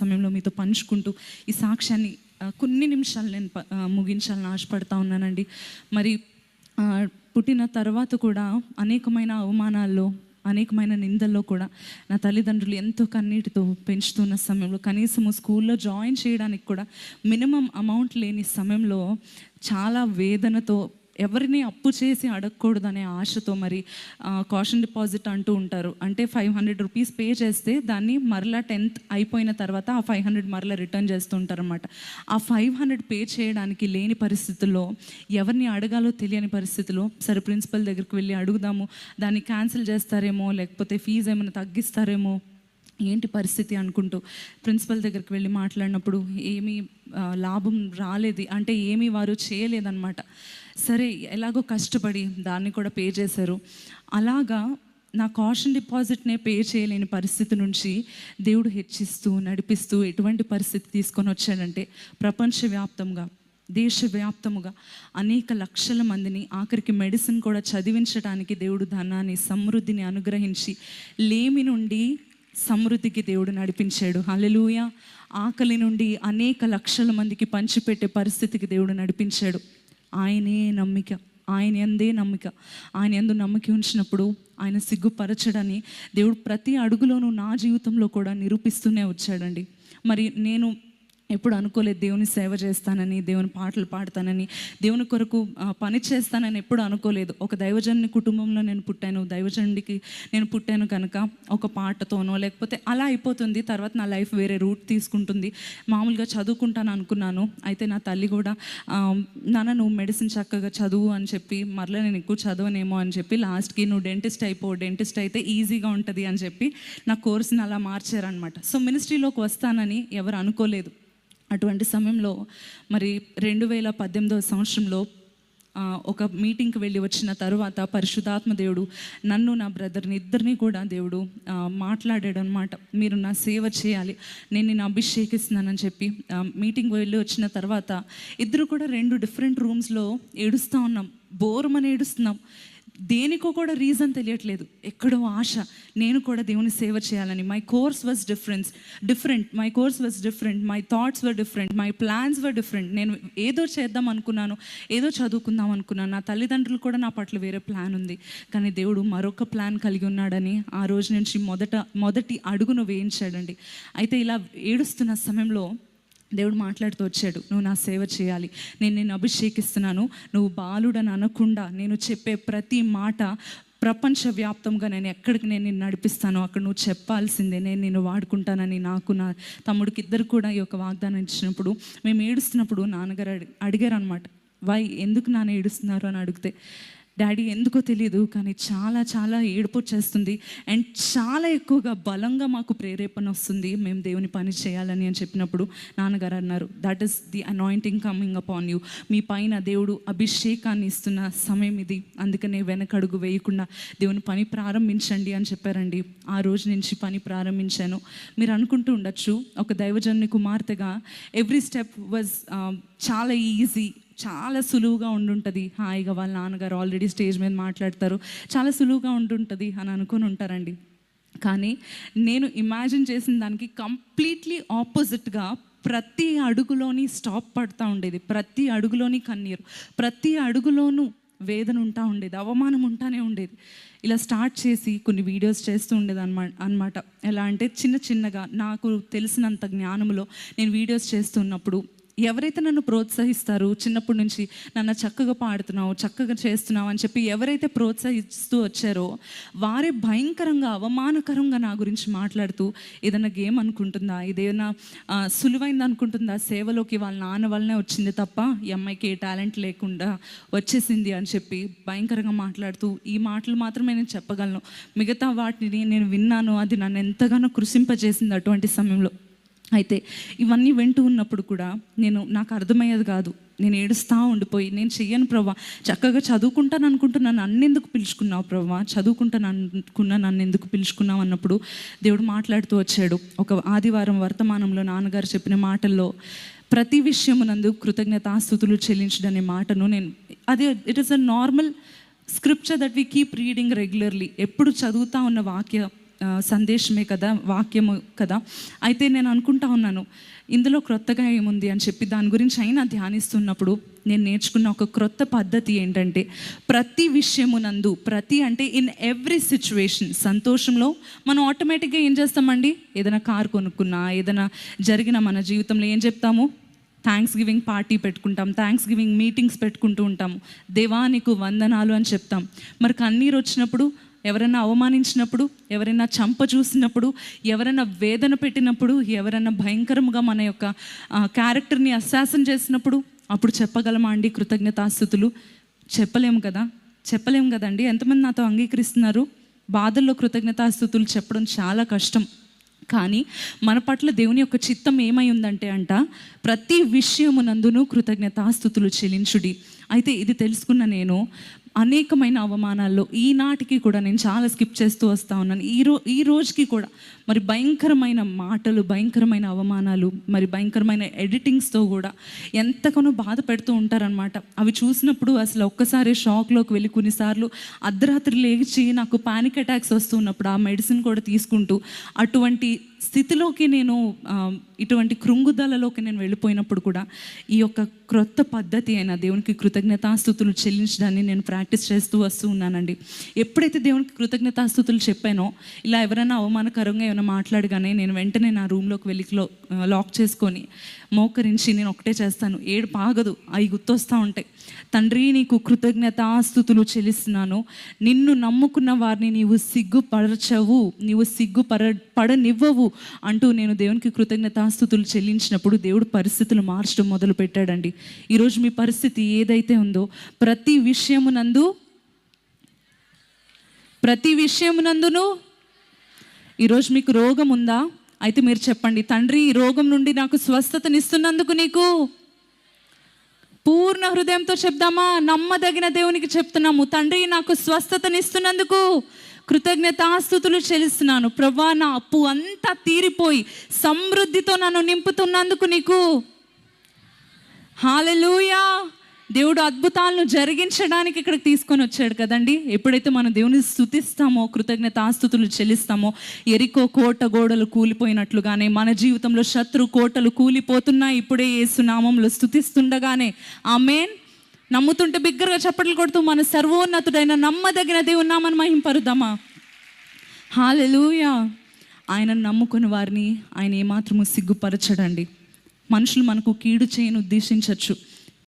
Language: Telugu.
సమయంలో మీతో పంచుకుంటూ ఈ సాక్ష్యాన్ని కొన్ని నిమిషాలు నేను ముగించాలని ఆశపడతా ఉన్నానండి. మరి పుట్టిన తర్వాత కూడా అనేకమైన అవమానాల్లో అనేకమైన నిందల్లో కూడా నా తల్లిదండ్రులు ఎంతో కన్నీటితో పెంచుతున్న సమయంలో కనీసము స్కూల్లో జాయిన్ చేయడానికి కూడా మినిమం అమౌంట్ లేని సమయంలో చాలా వేదనతో ఎవరిని అప్పు చేసి అడగకూడదనే ఆశతో మరి కాషన్ డిపాజిట్ అంటూ ఉంటారు. అంటే ఫైవ్ హండ్రెడ్ రూపీస్ పే చేస్తే దాన్ని మరలా టెన్త్ అయిపోయిన తర్వాత ఆ ఫైవ్ హండ్రెడ్ మరలా రిటర్న్ చేస్తుంటారు అనమాట ఆ ఫైవ్ హండ్రెడ్ పే చేయడానికి లేని పరిస్థితుల్లో ఎవరిని అడగాలో తెలియని పరిస్థితిలో సరే ప్రిన్సిపల్ దగ్గరికి వెళ్ళి అడుగుదాము దాన్ని క్యాన్సిల్ చేస్తారేమో లేకపోతే ఫీజు ఏమైనా తగ్గిస్తారేమో ఏంటి పరిస్థితి అనుకుంటూ ప్రిన్సిపల్ దగ్గరికి వెళ్ళి మాట్లాడినప్పుడు ఏమీ లాభం రాలేదు. అంటే ఏమీ వారు చేయలేదన్నమాట. సరే ఎలాగో కష్టపడి దాన్ని కూడా పే చేశారు. అలాగా నా కాషన్ డిపాజిట్నే పే చేయలేని పరిస్థితి నుంచి దేవుడు హెచ్చిస్తూ నడిపిస్తూ ఎటువంటి పరిస్థితి తీసుకొని వచ్చాడంటే ప్రపంచవ్యాప్తంగా దేశవ్యాప్తముగా అనేక లక్షల మందిని ఆఖరికి మెడిసిన్ కూడా చదివించడానికి దేవుడు ధనాన్ని సమృద్ధిని అనుగ్రహించి లేమి నుండి సమృద్ధికి దేవుడు నడిపించాడు. హల్లెలూయ. ఆకలి నుండి అనేక లక్షల మందికి పంచిపెట్టే పరిస్థితికి దేవుడు నడిపించాడు. ఆయనే నమ్మిక ఆయన ఎందే నమ్మిక ఆయన ఎందు నమ్మిక ఉంచినప్పుడు ఆయన సిగ్గుపరచడని దేవుడు ప్రతి అడుగులోనూ నా జీవితంలో కూడా నిరూపిస్తూనే వచ్చాడండి. మరి నేను ఎప్పుడు అనుకోలేదు దేవుని సేవ చేస్తానని దేవుని పాటలు పాడతానని దేవుని కొరకు పని చేస్తానని ఎప్పుడు అనుకోలేదు. ఒక దైవజనుని కుటుంబంలో నేను పుట్టాను. దైవజనుడికి నేను పుట్టాను కనుక ఒక పాటతోనో లేకపోతే అలా అయిపోతుంది. తర్వాత నా లైఫ్ వేరే రూట్ తీసుకుంటుంది. మామూలుగా చదువుకుంటాను అనుకున్నాను. అయితే నా తల్లి కూడా నాన్న నువ్వు మెడిసిన్ చక్కగా చదువు అని చెప్పి మరలా నేను ఎక్కువ చదవనేమో అని చెప్పి లాస్ట్కి నువ్వు డెంటిస్ట్ అయిపో డెంటిస్ట్ అయితే ఈజీగా ఉంటుంది అని చెప్పి నా కోర్స్ని అలా మార్చారనమాట సో మినిస్ట్రీలోకి వస్తానని ఎవరు అనుకోలేదు. అటువంటి సమయంలో మరి రెండు వేల పద్దెనిమిదవ సంవత్సరంలో ఒక మీటింగ్కి వెళ్ళి వచ్చిన తర్వాత పరిశుధాత్మ దేవుడు నన్ను నా బ్రదర్ని ఇద్దరిని కూడా దేవుడు మాట్లాడాడు అనమాట మీరు నా సేవ చేయాలి నేను నేను అభిషేకిస్తున్నానని చెప్పి మీటింగ్ వెళ్ళి వచ్చిన తర్వాత ఇద్దరు కూడా రెండు డిఫరెంట్ రూమ్స్లో ఏడుస్తూ ఉన్నాం. బోరమని ఏడుస్తున్నాం. దేనికో కూడా రీజన్ తెలియట్లేదు. ఎక్కడో ఆశ నేను కూడా దేవుని సేవ చేయాలని. My course was difference different my course was different my thoughts were different my plans were different నేను ఏదో చేద్దాం అనుకున్నాను ఏదో చదువుకుందాం అనుకున్నాను. నా తల్లిదండ్రులు కూడా నా పట్ల వేరే ప్లాన్ ఉంది. కానీ దేవుడు మరొక ప్లాన్ కలిగి ఉన్నాడని ఆ రోజు నుంచి మొదట మొదటి అడుగును వేయించాడండి. అయితే ఇలా ఏడుస్తున్న సమయంలో దేవుడు మాట్లాడుతూ వచ్చాడు నువ్వు నా సేవ చేయాలి. నేను నిన్ను అభిషేకిస్తున్నాను. నువ్వు బాలుడని అనకుండా నేను చెప్పే ప్రతి మాట ప్రపంచవ్యాప్తంగా నేను ఎక్కడికి నేను నిన్ను నడిపిస్తానో అక్కడ నువ్వు చెప్పాల్సిందే. నేను నిన్ను వాడుకుంటానని నాకు నా తమ్ముడికి ఇద్దరు కూడా ఈ యొక్క వాగ్దానం ఇచ్చినప్పుడు మేము ఏడుస్తున్నప్పుడు నాన్నగారు అడి అడిగారు అనమాట వై ఎందుకు నాన్న ఏడుస్తున్నారు? అని అడిగితే డాడీ ఎందుకో తెలియదు కానీ చాలా చాలా ఏడుపు వచ్చేస్తుంది. అండ్ చాలా ఎక్కువగా బలంగా మాకు ప్రేరేపణ వస్తుంది. మేము దేవుని పని చేయాలని అని చెప్పినప్పుడు నాన్నగారు అన్నారు that is the anointing coming upon you మీ పైన దేవుడు అభిషేకాన్ని ఇస్తున్న సమయం ఇది. అందుకనే వెనకడుగు వేయకుండా దేవుని పని ప్రారంభించండి అని చెప్పారండి. ఆ రోజు నుంచి పని ప్రారంభించాను. మీరు అనుకుంటూ ఉండొచ్చు ఒక దైవజన్ని కుమార్తెగా ఎవ్రీ స్టెప్ వాజ్ చాలా ఈజీ చాలా సులువుగా ఉండుంటుంది. హాయిగా వాళ్ళ నాన్నగారు ఆల్రెడీ స్టేజ్ మీద మాట్లాడతారు. చాలా సులువుగా ఉండుంటుంది అని అనుకుని ఉంటారండి. కానీ నేను ఇమాజిన్ చేసిన దానికి కంప్లీట్లీ ఆపోజిట్గా ప్రతి అడుగులోని స్టాప్ పడుతూ ఉండేది. ప్రతి అడుగులోని కన్నీరు ప్రతి అడుగులోనూ వేదన ఉంటా ఉండేది అవమానం ఉంటానే ఉండేది. ఇలా స్టార్ట్ చేసి కొన్ని వీడియోస్ చేస్తూ ఉండేది అనమాట అనమాట. ఎలా అంటే చిన్న చిన్నగా నాకు తెలిసినంత జ్ఞానంలో నేను వీడియోస్ చేస్తున్నప్పుడు ఎవరైతే నన్ను ప్రోత్సహిస్తారు చిన్నప్పటి నుంచి నన్ను చక్కగా పాడుతున్నావు చక్కగా చేస్తున్నావు అని చెప్పి ఎవరైతే ప్రోత్సహిస్తూ వచ్చారో వారే భయంకరంగా అవమానకరంగా నా గురించి మాట్లాడుతూ ఏదైనా గేమ్ అనుకుంటుందా? ఇదేమైనా సులువైంది అనుకుంటుందా? సేవలోకి వాళ్ళ నాన్న వల్లనే వచ్చింది తప్ప ఈ అమ్మాయికి ఏ టాలెంట్ లేకుండా వచ్చేసింది అని చెప్పి భయంకరంగా మాట్లాడుతూ ఈ మాటలు మాత్రమే నేను చెప్పగలను. మిగతా వాటిని నేను విన్నాను అది నన్ను ఎంతగానో కృషింపజేసింది అటువంటి సమయంలో. అయితే ఇవన్నీ వింటూ ఉన్నప్పుడు కూడా నేను నాకు అర్థమయ్యేది కాదు. నేను ఏడుస్తూ ఉండిపోయి నేను చెయ్యను ప్రభా చక్కగా చదువుకుంటాను అనుకుంటున్నాను నన్ను ఎందుకు పిలుచుకున్నావు ప్రభా చదువుకుంటాను అనుకున్నా నన్ను ఎందుకు పిలుచుకున్నావు అన్నప్పుడు దేవుడు మాట్లాడుతూ వచ్చాడు. ఒక ఆదివారం వర్తమానంలో నాన్నగారు చెప్పిన మాటల్లో ప్రతి విషయమునందు కృతజ్ఞతాస్థుతులు చెల్లించడనే మాటను నేను అది it is a normal scripture that we keep reading regularly ఎప్పుడు చదువుతా ఉన్న వాక్య సందేశమే కదా వాక్యము కదా. అయితే నేను అనుకుంటా ఉన్నాను ఇందులో క్రొత్తగా ఏముంది అని చెప్పి దాని గురించి అయినా ధ్యానిస్తున్నప్పుడు నేను నేర్చుకున్న ఒక క్రొత్త పద్ధతి ఏంటంటే ప్రతి విషయమునందు ప్రతి అంటే ఇన్ ఎవ్రీ సిచ్యువేషన్ సంతోషంలో మనం ఆటోమేటిక్గా ఏం చేస్తామండి? ఏదైనా కార్ కొనుక్కున్నా ఏదైనా జరిగిన మన జీవితంలో ఏం చెప్తాము? థ్యాంక్స్ గివింగ్ పార్టీ పెట్టుకుంటాం థ్యాంక్స్ గివింగ్ మీటింగ్స్ పెట్టుకుంటూ ఉంటాము. దేవా నీకు వందనాలు అని చెప్తాం. మరి కన్నీరు వచ్చినప్పుడు ఎవరైనా అవమానించినప్పుడు ఎవరైనా చంప చూసినప్పుడు ఎవరైనా వేదన పెట్టినప్పుడు ఎవరైనా భయంకరంగా మన యొక్క క్యారెక్టర్ని అశాసన్ చేసినప్పుడు అప్పుడు చెప్పగలమా అండి కృతజ్ఞతాస్థుతులు? చెప్పలేము కదా? చెప్పలేము కదండి? ఎంతమంది నాతో అంగీకరిస్తున్నారు? బాధల్లో కృతజ్ఞతాస్థుతులు చెప్పడం చాలా కష్టం. కానీ మన పట్ల దేవుని యొక్క చిత్తం ఏమై ఉందంటే అంట ప్రతి విషయమునందును కృతజ్ఞతాస్థుతులు చెల్లించుడి. అయితే ఇది తెలుసుకున్న నేను అనేకమైన అవమానాల్లో ఈనాటికి కూడా నేను చాలా స్కిప్ చేస్తూ వస్తూ ఉన్నాను. ఈ రో ఈ రోజుకి కూడా మరి భయంకరమైన మాటలు భయంకరమైన అవమానాలు మరి భయంకరమైన ఎడిటింగ్స్తో కూడా ఎంతగానో బాధ పెడుతూ ఉంటారనమాట అవి చూసినప్పుడు అసలు ఒక్కసారి షాక్లోకి వెళ్ళి కొన్నిసార్లు అర్ధరాత్రి లేచి నాకు పానిక్ అటాక్స్ వస్తున్నప్పుడు ఆ మెడిసిన్ కూడా తీసుకుంటూ అటువంటి స్థితిలోకి నేను ఇటువంటి కృంగుదలలోకి నేను వెళ్ళిపోయినప్పుడు కూడా ఈ యొక్క క్రొత్త పద్ధతి అయిన దేవునికి కృతజ్ఞతాస్థుతులు చెల్లించడాన్ని నేను ప్రాక్టీస్ చేస్తూ వస్తూ ఉన్నానండి. ఎప్పుడైతే దేవునికి కృతజ్ఞతాస్థుతులు చెప్పానో ఇలా ఎవరైనా అవమానకరంగా ఏమైనా మాట్లాడగానే నేను వెంటనే నా రూమ్లోకి వెళ్ళి లాక్ చేసుకొని మోకరించి నేను ఒకటే చేస్తాను. ఏడు పాగదు అవి గుర్తొస్తూ ఉంటాయి. తండ్రి నీకు కృతజ్ఞతాస్థుతులు చెల్లిస్తున్నాను. నిన్ను నమ్ముకున్న వారిని నీవు సిగ్గుపరచవు నీవు సిగ్గుపర పడనివ్వవు అంటూ నేను దేవునికి కృతజ్ఞతాస్థుతులు చెల్లించినప్పుడు దేవుడు పరిస్థితులు మార్చడం మొదలు పెట్టాడండి ఈరోజు మీ పరిస్థితి ఏదైతే ఉందో ప్రతి విషయమునందు ప్రతి విషయమునందును ఈరోజు మీకు రోగం ఉందా అయితే మీరు చెప్పండి తండ్రి ఈ రోగం నుండి నాకు స్వస్థతనిస్తున్నందుకు నీకు పూర్ణ హృదయంతో చెప్దామా? నమ్మదగిన దేవునికి చెప్తున్నాము. తండ్రి నాకు స్వస్థతనిస్తున్నందుకు కృతజ్ఞతాస్థుతులు చెల్లిస్తున్నాను. ప్రభా నా అప్పు అంతా తీరిపోయి సమృద్ధితో నన్ను నింపుతున్నందుకు నీకు. హాలెలూయా! దేవుడు అద్భుతాలను జరిగించడానికి ఇక్కడికి తీసుకొని వచ్చాడు కదండి. ఎప్పుడైతే మనం దేవుని స్థుతిస్తామో కృతజ్ఞత ఆస్తుతులు చెల్లిస్తామో ఎరికో కోట గోడలు కూలిపోయినట్లుగానే మన జీవితంలో శత్రు కోటలు కూలిపోతున్నాయి. ఇప్పుడే ఏసునామంలో స్థుతిస్తుండగానే ఆమెన్. నమ్ముతుంటే బిగ్గరగా చప్పట్లు కొడుతూ మన సర్వోన్నతుడైన నమ్మదగిన దేవుని నామని మహింపరుద్దామా హాలెలుయా. ఆయన నమ్ముకుని వారిని ఆయన ఏమాత్రము సిగ్గుపరచడండి. మనుషులు మనకు కీడు చేయని ఉద్దేశించవచ్చు